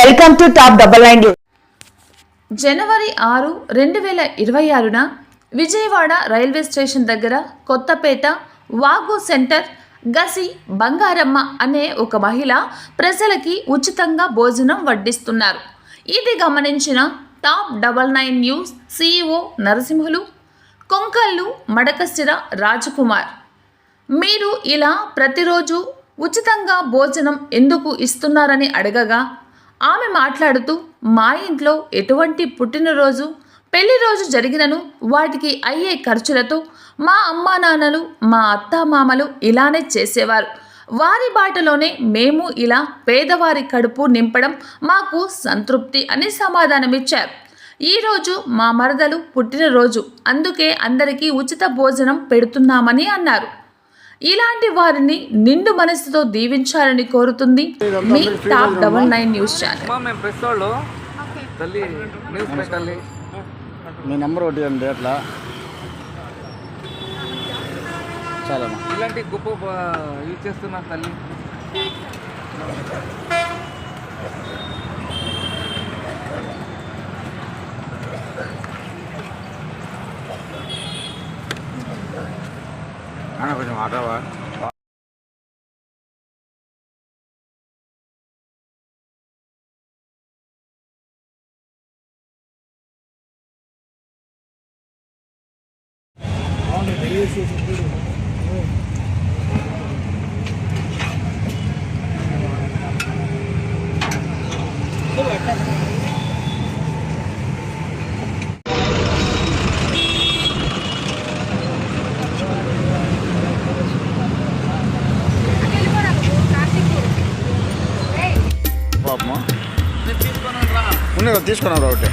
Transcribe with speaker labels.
Speaker 1: Welcome to top double nine
Speaker 2: జనవరి ఆరు రెండు వేల ఇరవై ఆరున విజయవాడ రైల్వే స్టేషన్ దగ్గర కొత్తపేట వాగు సెంటర్ గసి బంగారమ్మ అనే ఒక మహిళ ప్రజలకి ఉచితంగా భోజనం వడ్డిస్తున్నారు. ఇది గమనించిన top double nine news CEO Narasimhulu Konkallu Madakasira Rajakumar. మీరు ఇలా ప్రతిరోజు ఉచితంగా భోజనం ఎందుకు ఇస్తున్నారని అడగగా ఆమె మాట్లాడుతూ మా ఇంట్లో ఎటువంటి పుట్టినరోజు పెళ్ళి రోజు జరిగినను వాటికి అయ్యే ఖర్చులతో మా అమ్మా నాన్నలు మా అత్తామామలు ఇలానే చేసేవారు. వారి బాటలోనే మేము ఇలా పేదవారి కడుపు నింపడం మాకు సంతృప్తి అని సమాధానమిచ్చారు. ఈరోజు మా మరదలు పుట్టినరోజు అందుకే అందరికీ ఉచిత భోజనం పెడుతున్నామని అన్నారు. ఇలాంటి వారిని నిండు మనసుతో దీవించాలని కోరుతుంది మీ top double nine news channel.
Speaker 3: మీ నెంబర్ ఒకటి అండి అట్లా. చాలమ్మా.
Speaker 4: ఇలాంటి గొప్ప యూజ్ చేస్తున్నారు తల్లి.
Speaker 3: 啊，为什么
Speaker 4: 没有啊？哦，没有，休息了。老板。
Speaker 3: ఉన్నాయి కదా తీసుకున్నావు ఒకటి.